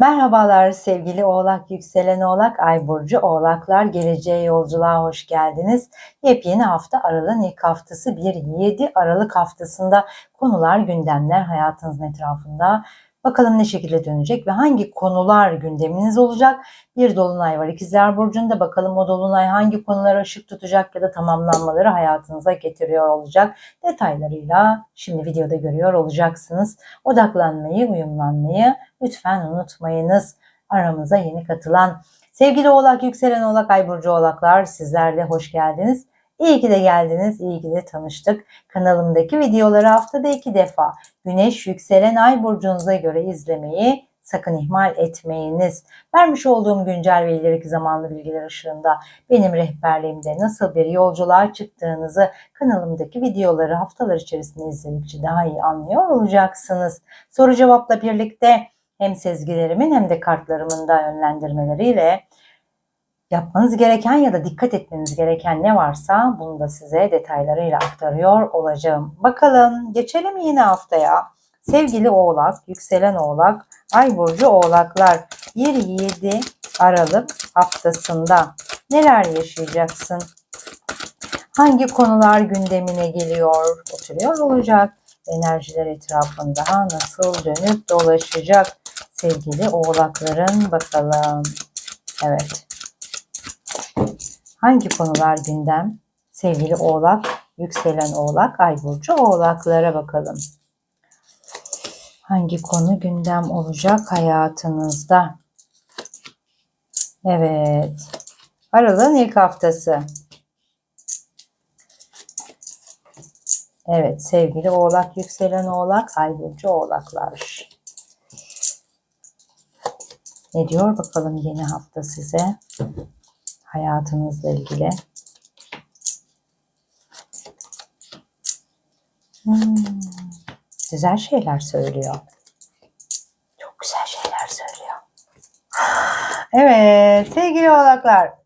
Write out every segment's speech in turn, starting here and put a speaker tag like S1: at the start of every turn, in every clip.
S1: Merhabalar sevgili Oğlak, Yükselen Oğlak, Ay Burcu Oğlaklar. Geleceğe yolculuğa hoş geldiniz. Yepyeni hafta Aralık'ın ilk haftası bir 7 Aralık haftasında konular, gündemler hayatınızın etrafında. Bakalım ne şekilde dönecek ve hangi konular gündeminiz olacak? Bir dolunay var İkizler Burcu'nda. Bakalım o dolunay hangi konulara ışık tutacak ya da tamamlanmaları hayatınıza getiriyor olacak. Detaylarıyla şimdi videoda görüyor olacaksınız. Odaklanmayı, uyumlanmayı lütfen unutmayınız. Aramıza yeni katılan sevgili Oğlak, Yükselen Oğlak, Ay Burcu Oğlaklar sizler de hoş geldiniz. İyi ki de geldiniz, iyi ki de tanıştık. Kanalımdaki videoları haftada iki defa Güneş, Yükselen, Ay burcunuza göre izlemeyi sakın ihmal etmeyiniz. Vermiş olduğum güncel ve ileriki zamanlı bilgiler ışığında benim rehberliğimde nasıl bir yolculuğa çıktığınızı kanalımdaki videoları haftalar içerisinde izledikçe daha iyi anlıyor olacaksınız. Soru cevapla birlikte hem sezgilerimin hem de kartlarımın da yönlendirmeleriyle yapmanız gereken ya da dikkat etmeniz gereken ne varsa bunu da size detaylarıyla aktarıyor olacağım. Bakalım geçelim yine haftaya. Sevgili Oğlak, yükselen Oğlak, Ay burcu Oğlaklar 27 Aralık haftasında neler yaşayacaksın? Hangi konular gündemine geliyor, oturuyor olacak? Enerjiler etrafında nasıl dönüp dolaşacak sevgili oğlakların bakalım. Evet. Hangi konular gündem? Sevgili oğlak, yükselen oğlak, ay burcu oğlaklara bakalım. Hangi konu gündem olacak hayatınızda? Evet. Aralığın ilk haftası. Evet sevgili oğlak, yükselen oğlak, ay burcu oğlaklar. Ne diyor bakalım yeni hafta size? Hayatınızla ilgili. Hmm, güzel şeyler söylüyor. Çok güzel şeyler söylüyor. Evet sevgili oğlaklar.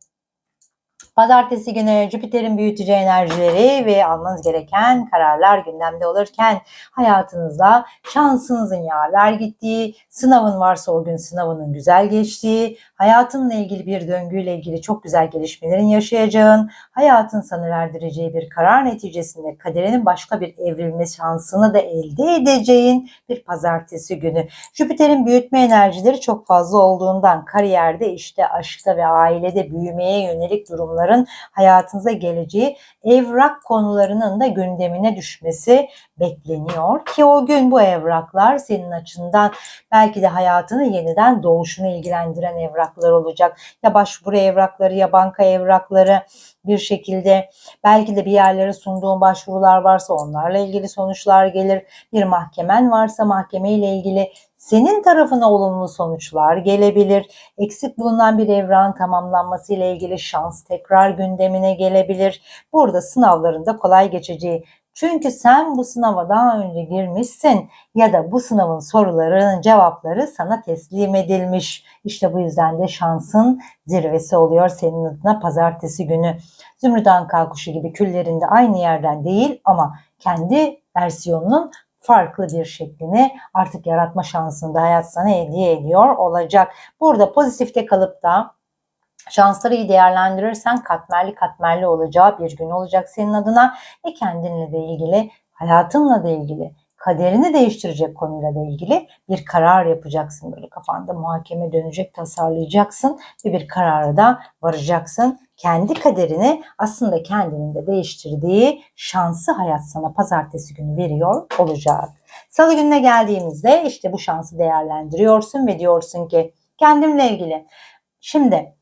S1: Pazartesi günü Jüpiter'in büyütücü enerjileri ve almanız gereken kararlar gündemde olurken hayatınızda şansınızın yaver gittiği, sınavın varsa o gün sınavının güzel geçtiği, hayatınla ilgili bir döngüyle ilgili çok güzel gelişmelerin yaşayacağın, hayatın sana verdireceği bir karar neticesinde kaderinin başka bir evrilme şansını da elde edeceğin bir pazartesi günü. Jüpiter'in büyütme enerjileri çok fazla olduğundan kariyerde, işte aşkta ve ailede büyümeye yönelik durumlar konuların hayatınıza geleceği evrak konularının da gündemine düşmesi bekleniyor ki o gün bu evraklar senin açından belki de hayatını yeniden doğuşunu ilgilendiren evraklar olacak. Ya başvuru evrakları ya banka evrakları bir şekilde belki de bir yerlere sunduğun başvurular varsa onlarla ilgili sonuçlar gelir. Bir mahkemen varsa mahkeme ile ilgili senin tarafına olumlu sonuçlar gelebilir. Eksik bulunan bir evran tamamlanması ile ilgili şans tekrar gündemine gelebilir. Burada sınavlarında kolay geçeceği çünkü sen bu sınava daha önce girmişsin ya da bu sınavın sorularının cevapları sana teslim edilmiş. İşte bu yüzden de şansın zirvesi oluyor senin adına pazartesi günü. Zümrüt Anka kuşu gibi küllerinde aynı yerden değil ama kendi versiyonunun farklı bir şeklini artık yaratma şansını da hayat sana hediye ediyor olacak. Burada pozitifte kalıp da şansları iyi değerlendirirsen katmerli katmerli olacağı bir gün olacak senin adına ve kendinle de ilgili, hayatınla da ilgili kaderini değiştirecek konuyla da ilgili bir karar yapacaksın. Böyle kafanda muhakeme dönecek, tasarlayacaksın ve bir karara da varacaksın. Kendi kaderini aslında kendinin de değiştirdiği şansı hayat sana pazartesi günü veriyor olacak. Salı gününe geldiğimizde işte bu şansı değerlendiriyorsun ve diyorsun ki kendimle ilgili. Şimdi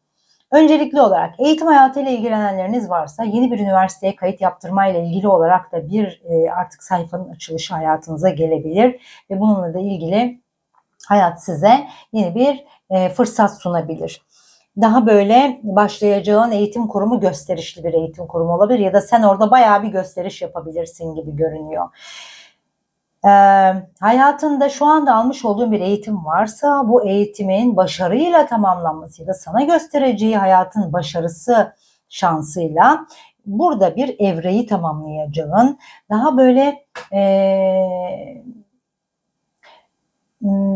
S1: Öncelikli olarak eğitim hayatıyla ilgilenenleriniz varsa yeni bir üniversiteye kayıt yaptırmayla ilgili olarak da bir e, artık sayfanın açılışı hayatınıza gelebilir ve bununla da ilgili hayat size yeni bir e, fırsat sunabilir. Daha böyle başlayacağın eğitim kurumu gösterişli bir eğitim kurumu olabilir ya da sen orada bayağı bir gösteriş yapabilirsin gibi görünüyor. Ee, hayatında şu anda almış olduğun bir eğitim varsa bu eğitimin başarıyla tamamlanması ya da sana göstereceği hayatın başarısı şansıyla burada bir evreyi tamamlayacağın daha böyle e,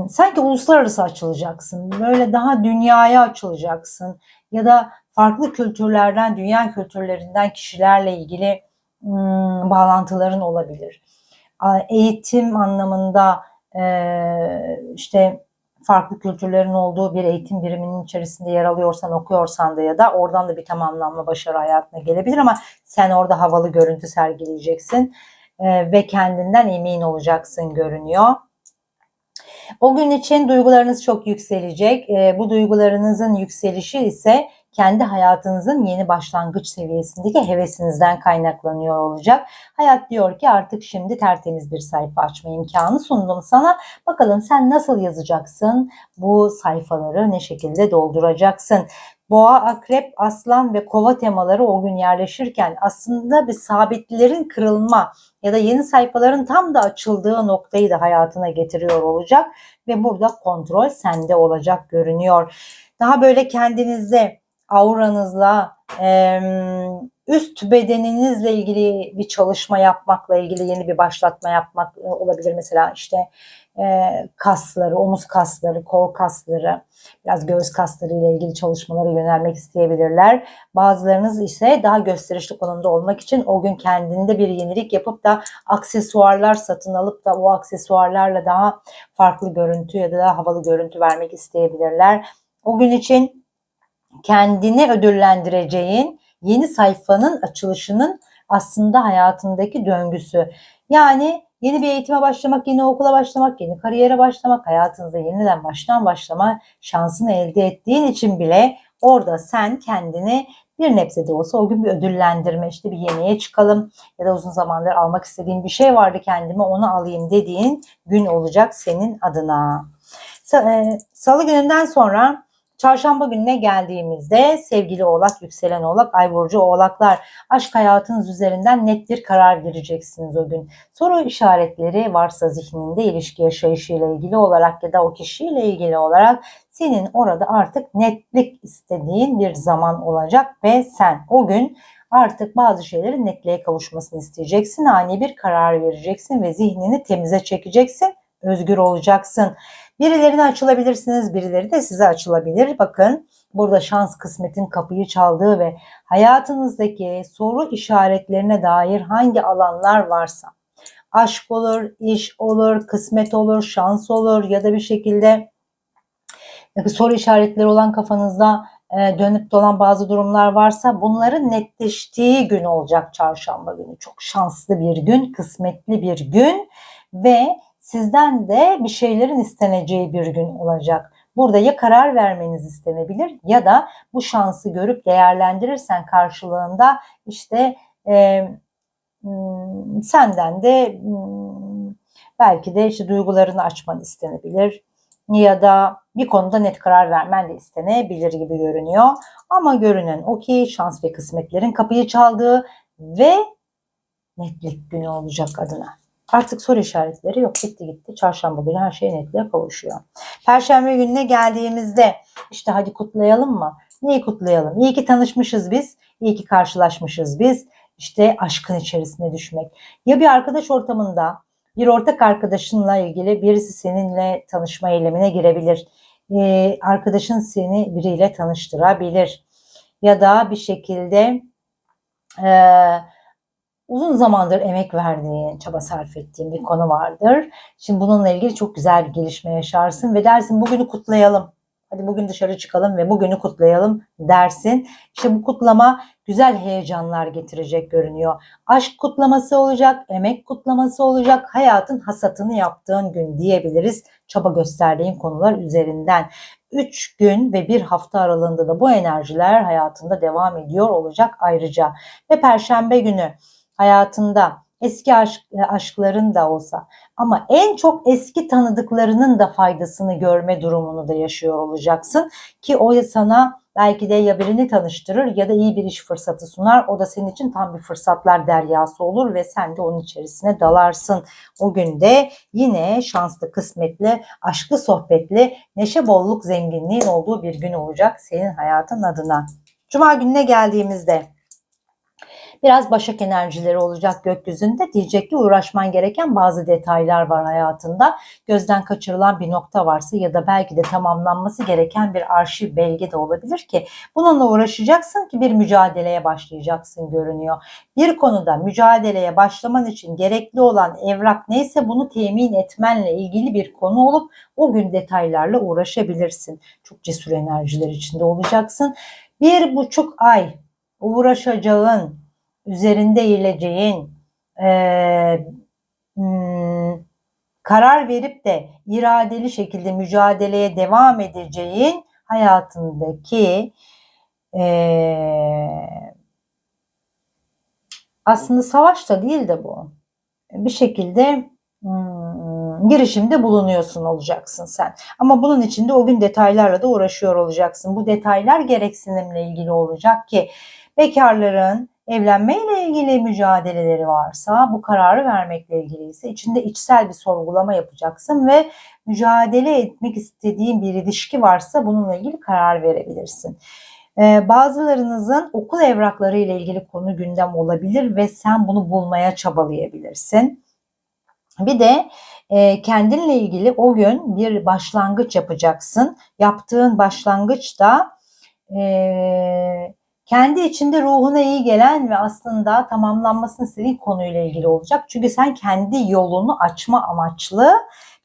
S1: sanki uluslararası açılacaksın. Böyle daha dünyaya açılacaksın. Ya da farklı kültürlerden, dünya kültürlerinden kişilerle ilgili hmm, bağlantıların olabilir. Eğitim anlamında eee, işte farklı kültürlerin olduğu bir eğitim biriminin içerisinde yer alıyorsan, okuyorsan da ya da oradan da bir tamamlanma başarı hayatına gelebilir ama sen orada havalı görüntü sergileyeceksin eee, ve kendinden emin olacaksın görünüyor. O gün için duygularınız çok yükselecek. Eee, bu duygularınızın yükselişi ise kendi hayatınızın yeni başlangıç seviyesindeki hevesinizden kaynaklanıyor olacak. Hayat diyor ki artık şimdi tertemiz bir sayfa açma imkanı sundum sana. Bakalım sen nasıl yazacaksın? Bu sayfaları ne şekilde dolduracaksın? Boğa, akrep, aslan ve kova temaları o gün yerleşirken aslında bir sabitlerin kırılma ya da yeni sayfaların tam da açıldığı noktayı da hayatına getiriyor olacak ve burada kontrol sende olacak görünüyor. Daha böyle kendinizde auranızla, em, üst bedeninizle ilgili bir çalışma yapmakla ilgili yeni bir başlatma yapmak e, olabilir. Mesela işte e, kasları, omuz kasları, kol kasları, biraz göğüs kasları ile ilgili çalışmalara yönelmek isteyebilirler. Bazılarınız ise daha gösterişli konumda olmak için o gün kendinde bir yenilik yapıp da aksesuarlar satın alıp da o aksesuarlarla daha farklı görüntü ya da daha havalı görüntü vermek isteyebilirler. O gün için kendini ödüllendireceğin yeni sayfanın açılışının aslında hayatındaki döngüsü. Yani yeni bir eğitime başlamak, yeni okula başlamak, yeni kariyere başlamak, hayatınıza yeniden baştan başlama şansını elde ettiğin için bile orada sen kendini bir nebze de olsa o gün bir ödüllendirme işte bir yemeğe çıkalım ya da uzun zamandır almak istediğim bir şey vardı kendime onu alayım dediğin gün olacak senin adına. E, Salı gününden sonra Çarşamba gününe geldiğimizde sevgili oğlak, yükselen oğlak, ay burcu oğlaklar aşk hayatınız üzerinden net bir karar vereceksiniz o gün. Soru işaretleri varsa zihninde ilişki yaşayışıyla ilgili olarak ya da o kişiyle ilgili olarak senin orada artık netlik istediğin bir zaman olacak ve sen o gün artık bazı şeylerin netliğe kavuşmasını isteyeceksin. Ani bir karar vereceksin ve zihnini temize çekeceksin. Özgür olacaksın. Birilerine açılabilirsiniz, birileri de size açılabilir. Bakın burada şans kısmetin kapıyı çaldığı ve hayatınızdaki soru işaretlerine dair hangi alanlar varsa aşk olur, iş olur, kısmet olur, şans olur ya da bir şekilde soru işaretleri olan kafanızda e, dönüp dolan bazı durumlar varsa bunların netleştiği gün olacak çarşamba günü. Çok şanslı bir gün, kısmetli bir gün ve sizden de bir şeylerin isteneceği bir gün olacak. Burada ya karar vermeniz istenebilir ya da bu şansı görüp değerlendirirsen karşılığında işte e, senden de hmm, belki de işte duygularını açman istenebilir ya da bir konuda net karar vermen de istenebilir gibi görünüyor. Ama görünen o ki şans ve kısmetlerin kapıyı çaldığı ve netlik günü olacak adına. Artık soru işaretleri yok. Gitti gitti. Çarşamba günü her şey netliğe kavuşuyor. Perşembe gününe geldiğimizde işte hadi kutlayalım mı? Neyi kutlayalım? İyi ki tanışmışız biz. İyi ki karşılaşmışız biz. İşte aşkın içerisine düşmek. Ya bir arkadaş ortamında bir ortak arkadaşınla ilgili birisi seninle tanışma eylemine girebilir. Ee, arkadaşın seni biriyle tanıştırabilir. Ya da bir şekilde eee uzun zamandır emek verdiğin, çaba sarf ettiğin bir konu vardır. Şimdi bununla ilgili çok güzel bir gelişme yaşarsın ve dersin bugünü kutlayalım. Hadi bugün dışarı çıkalım ve bugünü kutlayalım dersin. İşte bu kutlama güzel heyecanlar getirecek görünüyor. Aşk kutlaması olacak, emek kutlaması olacak, hayatın hasatını yaptığın gün diyebiliriz. Çaba gösterdiğin konular üzerinden. 3 gün ve bir hafta aralığında da bu enerjiler hayatında devam ediyor olacak ayrıca. Ve perşembe günü hayatında eski aşk, e, aşkların da olsa ama en çok eski tanıdıklarının da faydasını görme durumunu da yaşıyor olacaksın ki o sana belki de ya birini tanıştırır ya da iyi bir iş fırsatı sunar. O da senin için tam bir fırsatlar deryası olur ve sen de onun içerisine dalarsın. O günde yine şanslı, kısmetli, aşklı, sohbetli, neşe, bolluk, zenginliğin olduğu bir gün olacak senin hayatın adına. Cuma gününe geldiğimizde Biraz başak enerjileri olacak gökyüzünde. Diyecek ki uğraşman gereken bazı detaylar var hayatında. Gözden kaçırılan bir nokta varsa ya da belki de tamamlanması gereken bir arşiv belge de olabilir ki bununla uğraşacaksın ki bir mücadeleye başlayacaksın görünüyor. Bir konuda mücadeleye başlaman için gerekli olan evrak neyse bunu temin etmenle ilgili bir konu olup o gün detaylarla uğraşabilirsin. Çok cesur enerjiler içinde olacaksın. Bir buçuk ay uğraşacağın, üzerinde eğileceğin, e, hmm, karar verip de iradeli şekilde mücadeleye devam edeceğin hayatındaki e, aslında savaş da değil de bu. Bir şekilde hmm, girişimde bulunuyorsun olacaksın sen. Ama bunun için de o gün detaylarla da uğraşıyor olacaksın. Bu detaylar gereksinimle ilgili olacak ki bekarların evlenmeyle ilgili mücadeleleri varsa bu kararı vermekle ilgili ise içinde içsel bir sorgulama yapacaksın ve mücadele etmek istediğin bir ilişki varsa bununla ilgili karar verebilirsin. Ee, bazılarınızın okul evrakları ile ilgili konu gündem olabilir ve sen bunu bulmaya çabalayabilirsin. Bir de e, kendinle ilgili o gün bir başlangıç yapacaksın. Yaptığın başlangıç da e, kendi içinde ruhuna iyi gelen ve aslında tamamlanmasını istediğin konuyla ilgili olacak. Çünkü sen kendi yolunu açma amaçlı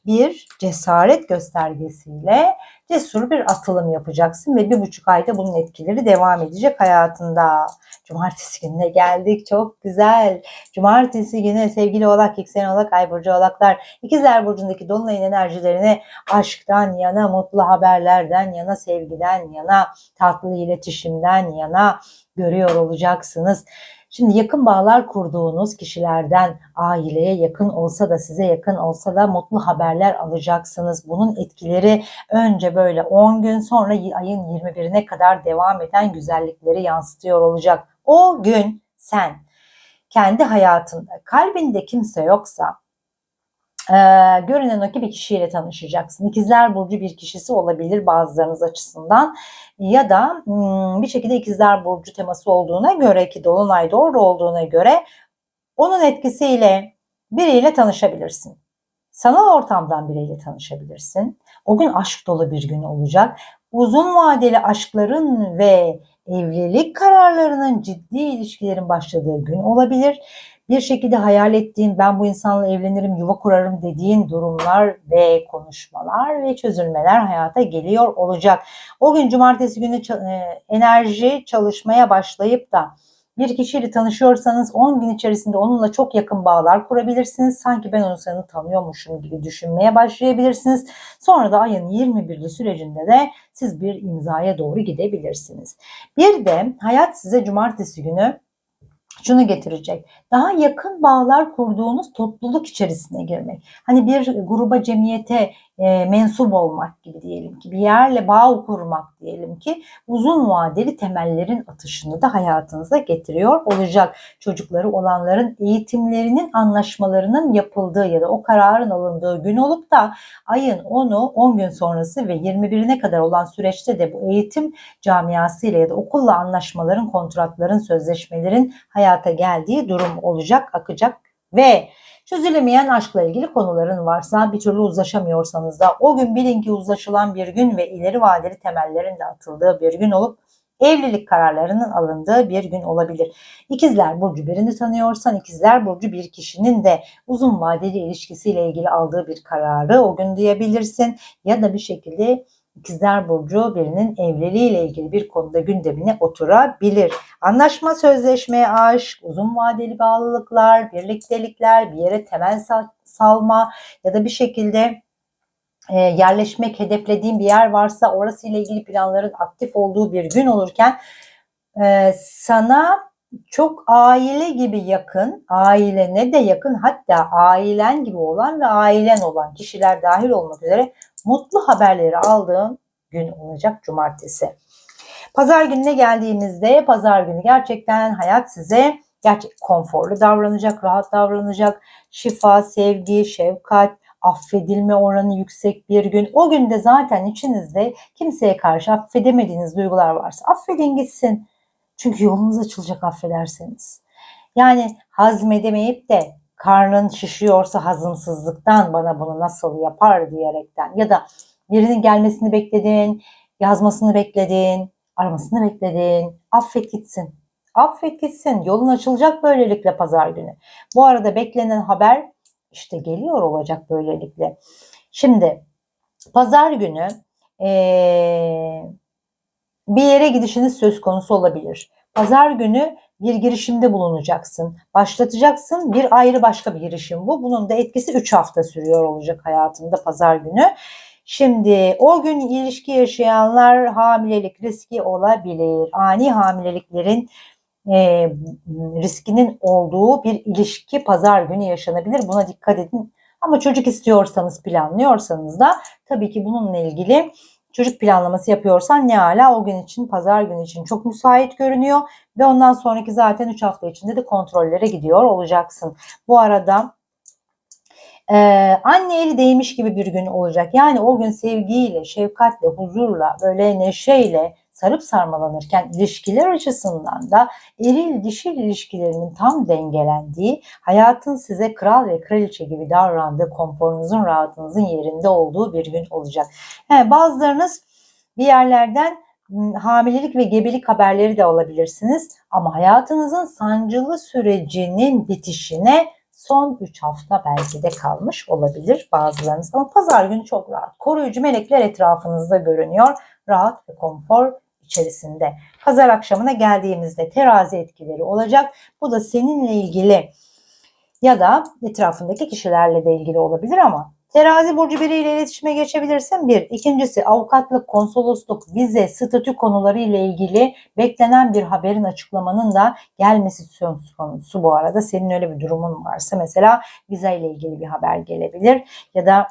S1: bir cesaret göstergesiyle cesur bir atılım yapacaksın ve bir buçuk ayda bunun etkileri devam edecek hayatında. Cumartesi gününe geldik. Çok güzel. Cumartesi günü sevgili oğlak, yükselen oğlak, ay burcu oğlaklar, ikizler burcundaki dolunayın enerjilerini aşktan yana, mutlu haberlerden yana, sevgiden yana, tatlı iletişimden yana görüyor olacaksınız. Şimdi yakın bağlar kurduğunuz kişilerden aileye yakın olsa da size yakın olsa da mutlu haberler alacaksınız. Bunun etkileri önce böyle 10 gün sonra ayın 21'ine kadar devam eden güzellikleri yansıtıyor olacak. O gün sen kendi hayatında kalbinde kimse yoksa e, görünen o ki bir kişiyle tanışacaksın. İkizler Burcu bir kişisi olabilir bazılarınız açısından ya da hmm, bir şekilde İkizler Burcu teması olduğuna göre ki Dolunay doğru olduğuna göre onun etkisiyle biriyle tanışabilirsin. Sanal ortamdan biriyle tanışabilirsin. O gün aşk dolu bir gün olacak. Uzun vadeli aşkların ve evlilik kararlarının ciddi ilişkilerin başladığı gün olabilir. Bir şekilde hayal ettiğin ben bu insanla evlenirim, yuva kurarım dediğin durumlar ve konuşmalar ve çözülmeler hayata geliyor olacak. O gün cumartesi günü enerji çalışmaya başlayıp da bir kişiyle tanışıyorsanız 10 gün içerisinde onunla çok yakın bağlar kurabilirsiniz. Sanki ben onu seni tanıyormuşum gibi düşünmeye başlayabilirsiniz. Sonra da ayın 21'li sürecinde de siz bir imzaya doğru gidebilirsiniz. Bir de hayat size cumartesi günü şunu getirecek. Daha yakın bağlar kurduğunuz topluluk içerisine girmek. Hani bir gruba, cemiyete e, mensup olmak gibi diyelim ki bir yerle bağ kurmak diyelim ki uzun vadeli temellerin atışını da hayatınıza getiriyor olacak. Çocukları olanların eğitimlerinin anlaşmalarının yapıldığı ya da o kararın alındığı gün olup da ayın 10'u 10 gün sonrası ve 21'ine kadar olan süreçte de bu eğitim camiası ile ya da okulla anlaşmaların, kontratların, sözleşmelerin hayata geldiği durum olacak, akacak ve Çözülemeyen aşkla ilgili konuların varsa bir türlü uzlaşamıyorsanız da o gün bilin ki uzlaşılan bir gün ve ileri vadeli temellerin de atıldığı bir gün olup evlilik kararlarının alındığı bir gün olabilir. İkizler Burcu birini tanıyorsan ikizler Burcu bir kişinin de uzun vadeli ilişkisiyle ilgili aldığı bir kararı o gün diyebilirsin ya da bir şekilde İkizler Burcu birinin evliliğiyle ilgili bir konuda gündemine oturabilir. Anlaşma, sözleşme, aşk, uzun vadeli bağlılıklar, birliktelikler, bir yere temel salma ya da bir şekilde e, yerleşmek, hedeflediğin bir yer varsa orası ile ilgili planların aktif olduğu bir gün olurken e, sana çok aile gibi yakın, ailene de yakın hatta ailen gibi olan ve ailen olan kişiler dahil olmak üzere mutlu haberleri aldığım gün olacak cumartesi. Pazar gününe geldiğimizde pazar günü gerçekten hayat size gerçek konforlu davranacak, rahat davranacak. Şifa, sevgi, şefkat, affedilme oranı yüksek bir gün. O günde zaten içinizde kimseye karşı affedemediğiniz duygular varsa affedin gitsin. Çünkü yolunuz açılacak affederseniz. Yani hazmedemeyip de karnın şişiyorsa hazımsızlıktan bana bunu nasıl yapar diyerekten ya da birinin gelmesini bekledin, yazmasını bekledin, aramasını bekledin. Affet gitsin. Affet gitsin. Yolun açılacak böylelikle pazar günü. Bu arada beklenen haber işte geliyor olacak böylelikle. Şimdi pazar günü ee, bir yere gidişiniz söz konusu olabilir. Pazar günü bir girişimde bulunacaksın. Başlatacaksın bir ayrı başka bir girişim bu. Bunun da etkisi 3 hafta sürüyor olacak hayatında pazar günü. Şimdi o gün ilişki yaşayanlar hamilelik riski olabilir. Ani hamileliklerin e, riskinin olduğu bir ilişki pazar günü yaşanabilir. Buna dikkat edin. Ama çocuk istiyorsanız, planlıyorsanız da tabii ki bununla ilgili çocuk planlaması yapıyorsan ne ala o gün için, pazar günü için çok müsait görünüyor. Ve ondan sonraki zaten 3 hafta içinde de kontrollere gidiyor olacaksın. Bu arada ee, anne eli değmiş gibi bir gün olacak. Yani o gün sevgiyle, şefkatle, huzurla, böyle neşeyle sarıp sarmalanırken ilişkiler açısından da eril dişil ilişkilerinin tam dengelendiği, hayatın size kral ve kraliçe gibi davrandığı, konforunuzun, rahatınızın yerinde olduğu bir gün olacak. He, bazılarınız bir yerlerden hamilelik ve gebelik haberleri de alabilirsiniz. Ama hayatınızın sancılı sürecinin bitişine son 3 hafta belki de kalmış olabilir bazılarınız. Ama pazar günü çok rahat. Koruyucu melekler etrafınızda görünüyor. Rahat ve konfor içerisinde. Pazar akşamına geldiğimizde terazi etkileri olacak. Bu da seninle ilgili ya da etrafındaki kişilerle de ilgili olabilir ama Terazi burcu biriyle iletişime geçebilirsin. Bir. İkincisi avukatlık, konsolosluk, vize, statü konuları ile ilgili beklenen bir haberin açıklamanın da gelmesi söz konusu bu arada. Senin öyle bir durumun varsa mesela vize ile ilgili bir haber gelebilir ya da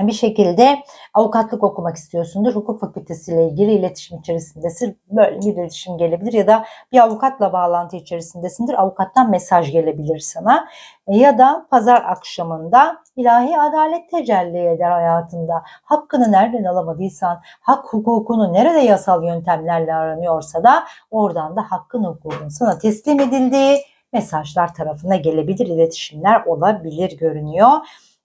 S1: bir şekilde avukatlık okumak istiyorsundur. Hukuk fakültesiyle ilgili iletişim içerisindesin. Böyle bir iletişim gelebilir ya da bir avukatla bağlantı içerisindesindir. Avukattan mesaj gelebilir sana. Ya da pazar akşamında ilahi adalet tecelli eder hayatında. Hakkını nereden alamadıysan, hak hukukunu nerede yasal yöntemlerle aranıyorsa da oradan da hakkın hukukun sana teslim edildiği mesajlar tarafına gelebilir, iletişimler olabilir görünüyor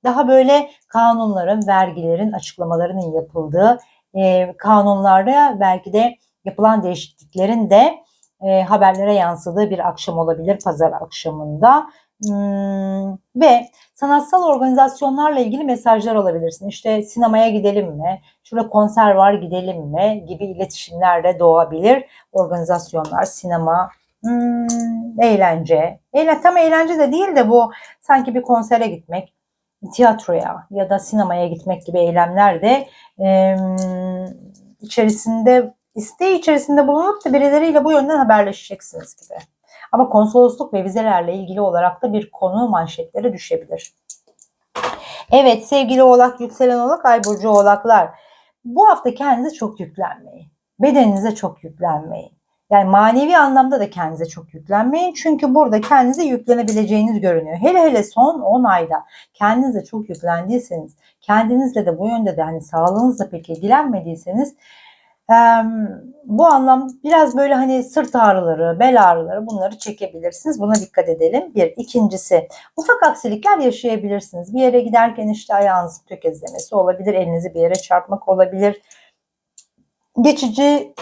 S1: daha böyle kanunların, vergilerin açıklamalarının yapıldığı e, kanunlarda belki de yapılan değişikliklerin de e, haberlere yansıdığı bir akşam olabilir pazar akşamında. Hmm, ve sanatsal organizasyonlarla ilgili mesajlar alabilirsin. İşte sinemaya gidelim mi? Şurada konser var gidelim mi? Gibi iletişimler de doğabilir. Organizasyonlar, sinema, hmm, eğlence. Eğlen, tam eğlence de değil de bu sanki bir konsere gitmek, tiyatroya ya da sinemaya gitmek gibi eylemler de e, içerisinde isteği içerisinde bulunup da birileriyle bu yönden haberleşeceksiniz gibi. Ama konsolosluk ve vizelerle ilgili olarak da bir konu manşetlere düşebilir. Evet sevgili oğlak, yükselen oğlak, ay burcu oğlaklar. Bu hafta kendinize çok yüklenmeyin. Bedeninize çok yüklenmeyin. Yani manevi anlamda da kendinize çok yüklenmeyin. Çünkü burada kendinize yüklenebileceğiniz görünüyor. Hele hele son 10 ayda kendinize çok yüklendiyseniz, kendinizle de bu yönde de hani sağlığınızla pek ilgilenmediyseniz bu anlam biraz böyle hani sırt ağrıları, bel ağrıları bunları çekebilirsiniz. Buna dikkat edelim. Bir. ikincisi ufak aksilikler yaşayabilirsiniz. Bir yere giderken işte ayağınızın tökezlemesi olabilir. Elinizi bir yere çarpmak olabilir. Geçici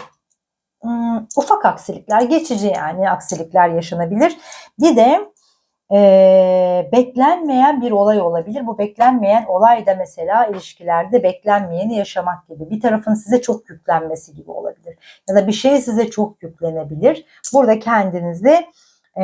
S1: ufak aksilikler, geçici yani aksilikler yaşanabilir. Bir de e, beklenmeyen bir olay olabilir. Bu beklenmeyen olay da mesela ilişkilerde beklenmeyeni yaşamak gibi. Bir tarafın size çok yüklenmesi gibi olabilir. Ya da bir şey size çok yüklenebilir. Burada kendinizi e,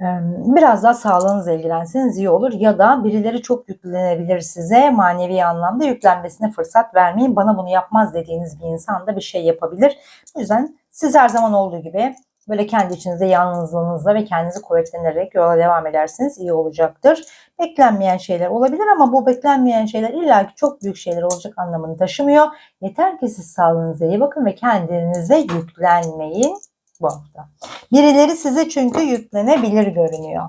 S1: biraz daha sağlığınızla ilgilenseniz iyi olur ya da birileri çok yüklenebilir size manevi anlamda yüklenmesine fırsat vermeyin. Bana bunu yapmaz dediğiniz bir insan da bir şey yapabilir. O yüzden siz her zaman olduğu gibi böyle kendi içinizde yalnızlığınızla ve kendinizi kuvvetlenerek yola devam edersiniz iyi olacaktır. Beklenmeyen şeyler olabilir ama bu beklenmeyen şeyler illaki çok büyük şeyler olacak anlamını taşımıyor. Yeter ki siz sağlığınıza iyi bakın ve kendinize yüklenmeyin bu hafta. Birileri size çünkü yüklenebilir görünüyor.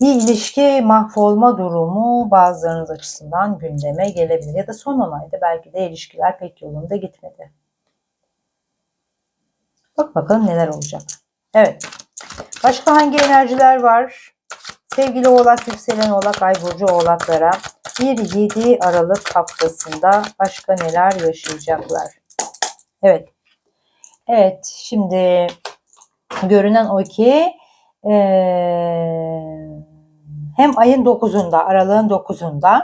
S1: Bir ilişki mahvolma durumu bazılarınız açısından gündeme gelebilir. Ya da son 10 ayda belki de ilişkiler pek yolunda gitmedi. Bak bakalım neler olacak. Evet. Başka hangi enerjiler var? Sevgili Oğlak, yükselen Oğlak, Ay Burcu Oğlaklara 1-7 Aralık haftasında başka neler yaşayacaklar? Evet. Evet. Şimdi görünen o ki eee, hem ayın 9'unda, aralığın 9'unda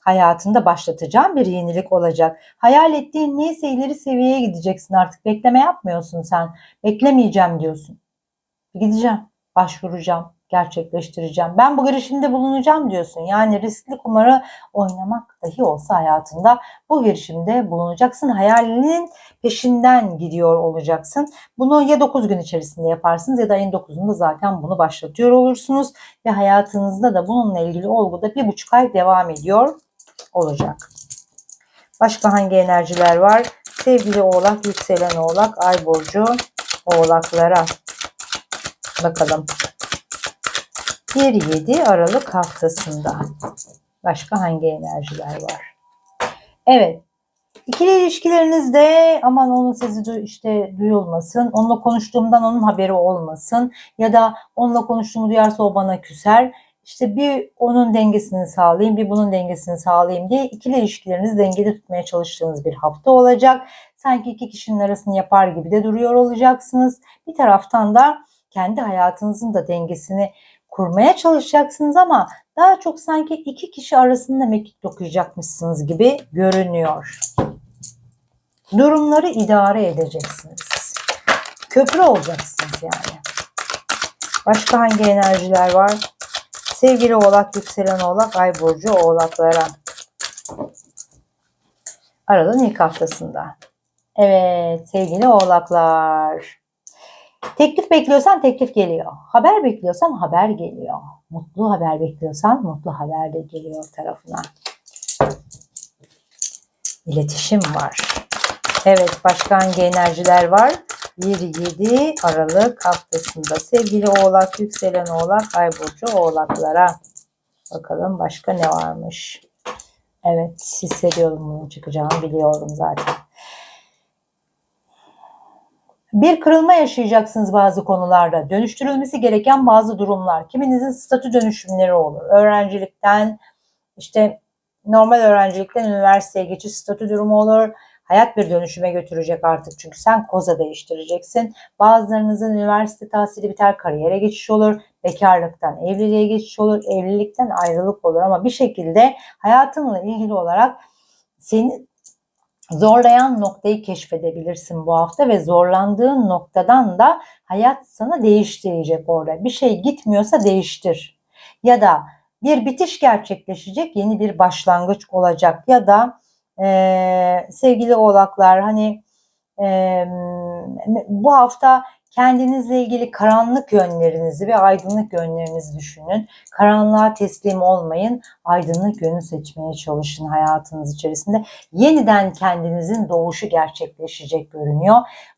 S1: hayatında başlatacağım bir yenilik olacak. Hayal ettiğin neyse ileri seviyeye gideceksin artık. Bekleme yapmıyorsun sen. Beklemeyeceğim diyorsun. Gideceğim, başvuracağım, gerçekleştireceğim. Ben bu girişimde bulunacağım diyorsun. Yani riskli kumarı oynamak dahi olsa hayatında bu girişimde bulunacaksın. Hayalinin peşinden gidiyor olacaksın. Bunu ya 9 gün içerisinde yaparsınız ya da ayın 9'unda zaten bunu başlatıyor olursunuz. Ve hayatınızda da bununla ilgili olgu da bir buçuk ay devam ediyor olacak. Başka hangi enerjiler var? Sevgili oğlak, yükselen oğlak, ay burcu oğlaklara. Bakalım. 1-7 Aralık haftasında. Başka hangi enerjiler var? Evet. İkili ilişkilerinizde aman onun sesi du- işte duyulmasın. Onunla konuştuğumdan onun haberi olmasın. Ya da onunla konuştuğumu duyarsa o bana küser. İşte bir onun dengesini sağlayayım, bir bunun dengesini sağlayayım diye ikili ilişkilerinizi dengede tutmaya çalıştığınız bir hafta olacak. Sanki iki kişinin arasını yapar gibi de duruyor olacaksınız. Bir taraftan da kendi hayatınızın da dengesini kurmaya çalışacaksınız ama daha çok sanki iki kişi arasında mekik dokuyacakmışsınız gibi görünüyor. Durumları idare edeceksiniz. Köprü olacaksınız yani. Başka hangi enerjiler var? Sevgili oğlak, yükselen oğlak, ay burcu oğlaklara. Aralığın ilk haftasında. Evet sevgili oğlaklar. Teklif bekliyorsan teklif geliyor. Haber bekliyorsan haber geliyor. Mutlu haber bekliyorsan mutlu haber de geliyor tarafına. İletişim var. Evet başka hangi enerjiler var? 1-7 Aralık haftasında sevgili oğlak, yükselen oğlak, ay burcu oğlaklara. Bakalım başka ne varmış? Evet hissediyorum bunun çıkacağını biliyorum zaten. Bir kırılma yaşayacaksınız bazı konularda. Dönüştürülmesi gereken bazı durumlar. Kiminizin statü dönüşümleri olur. Öğrencilikten işte normal öğrencilikten üniversiteye geçiş statü durumu olur. Hayat bir dönüşüme götürecek artık çünkü sen koza değiştireceksin. Bazılarınızın üniversite tahsili biter, kariyere geçiş olur. Bekarlıktan evliliğe geçiş olur, evlilikten ayrılık olur ama bir şekilde hayatınla ilgili olarak seni zorlayan noktayı keşfedebilirsin bu hafta ve zorlandığın noktadan da hayat sana değiştirecek orada. Bir şey gitmiyorsa değiştir. Ya da bir bitiş gerçekleşecek, yeni bir başlangıç olacak ya da e, sevgili oğlaklar hani e, bu hafta kendinizle ilgili karanlık yönlerinizi ve aydınlık yönlerinizi düşünün. Karanlığa teslim olmayın. Aydınlık yönü seçmeye çalışın hayatınız içerisinde. Yeniden kendinizin doğuşu gerçekleşecek görünüyor.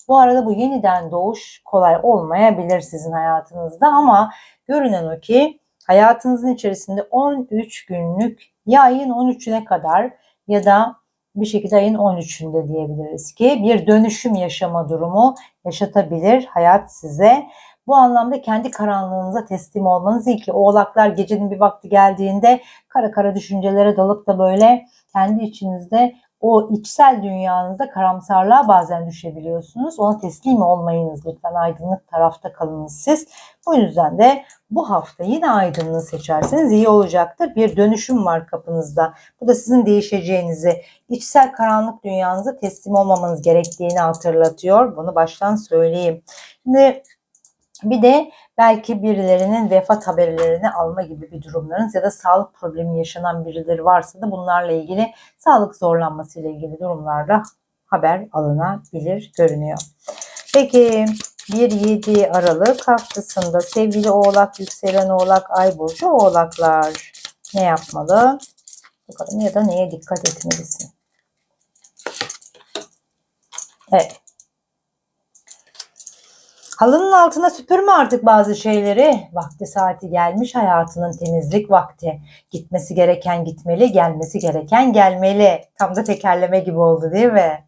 S1: Bu arada bu yeniden doğuş kolay olmayabilir sizin hayatınızda ama görünen o ki hayatınızın içerisinde 13 günlük ya ayın 13'üne kadar ya da bir şekilde ayın 13'ünde diyebiliriz ki bir dönüşüm yaşama durumu yaşatabilir hayat size. Bu anlamda kendi karanlığınıza teslim olmanız iyi ki oğlaklar gecenin bir vakti geldiğinde kara kara düşüncelere dalıp da böyle kendi içinizde o içsel dünyanızda karamsarlığa bazen düşebiliyorsunuz. Ona teslim olmayınız lütfen aydınlık tarafta kalınız siz. Bu yüzden de bu hafta yine aydınlığı seçerseniz iyi olacaktır. Bir dönüşüm var kapınızda. Bu da sizin değişeceğinizi, içsel karanlık dünyanıza teslim olmamanız gerektiğini hatırlatıyor. Bunu baştan söyleyeyim. Şimdi bir de belki birilerinin vefat haberlerini alma gibi bir durumlarınız ya da sağlık problemi yaşanan birileri varsa da bunlarla ilgili sağlık zorlanması ile ilgili durumlarda haber alınabilir görünüyor. Peki 1-7 Aralık haftasında sevgili Oğlak, yükselen Oğlak, Ay Burcu Oğlaklar ne yapmalı? Bakalım ya da neye dikkat etmelisin? Evet. Halının altına süpürme artık bazı şeyleri. Vakti saati gelmiş hayatının temizlik vakti. Gitmesi gereken gitmeli, gelmesi gereken gelmeli. Tam da tekerleme gibi oldu değil mi?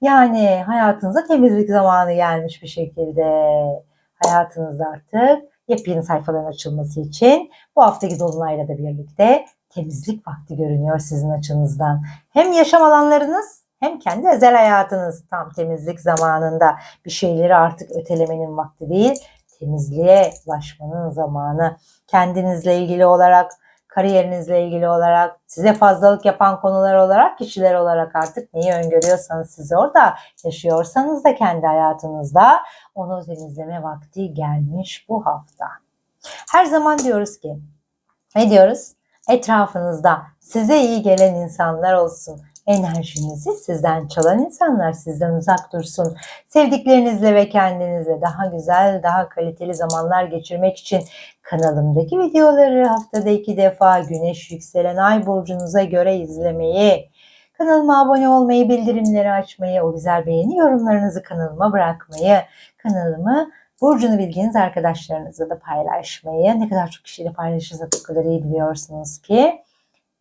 S1: Yani hayatınıza temizlik zamanı gelmiş bir şekilde. Hayatınızda artık yepyeni sayfaların açılması için bu haftaki dolunayla da birlikte temizlik vakti görünüyor sizin açınızdan. Hem yaşam alanlarınız hem kendi özel hayatınız tam temizlik zamanında bir şeyleri artık ötelemenin vakti değil, temizliğe ulaşmanın zamanı. Kendinizle ilgili olarak, kariyerinizle ilgili olarak, size fazlalık yapan konular olarak, kişiler olarak artık neyi öngörüyorsanız siz orada yaşıyorsanız da kendi hayatınızda onu temizleme vakti gelmiş bu hafta. Her zaman diyoruz ki, ne diyoruz? Etrafınızda size iyi gelen insanlar olsun. Enerjinizi sizden çalan insanlar sizden uzak dursun. Sevdiklerinizle ve kendinizle daha güzel, daha kaliteli zamanlar geçirmek için kanalımdaki videoları haftada iki defa güneş yükselen ay burcunuza göre izlemeyi, kanalıma abone olmayı, bildirimleri açmayı, o güzel beğeni yorumlarınızı kanalıma bırakmayı, kanalımı Burcunu bildiğiniz arkadaşlarınızla da paylaşmayı, ne kadar çok kişiyle paylaşırsak o kadar iyi biliyorsunuz ki.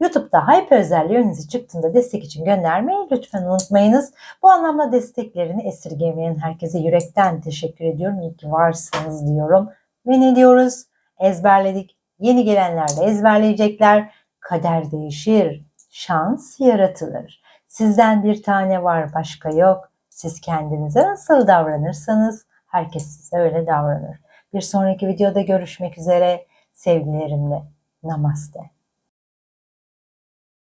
S1: YouTube'da Hype özelliği önünüze çıktığında destek için göndermeyi lütfen unutmayınız. Bu anlamda desteklerini esirgemeyen herkese yürekten teşekkür ediyorum. İyi ki varsınız diyorum. Ve ne diyoruz? Ezberledik. Yeni gelenler de ezberleyecekler. Kader değişir. Şans yaratılır. Sizden bir tane var başka yok. Siz kendinize nasıl davranırsanız herkes size öyle davranır. Bir sonraki videoda görüşmek üzere. Sevgilerimle. Namaste.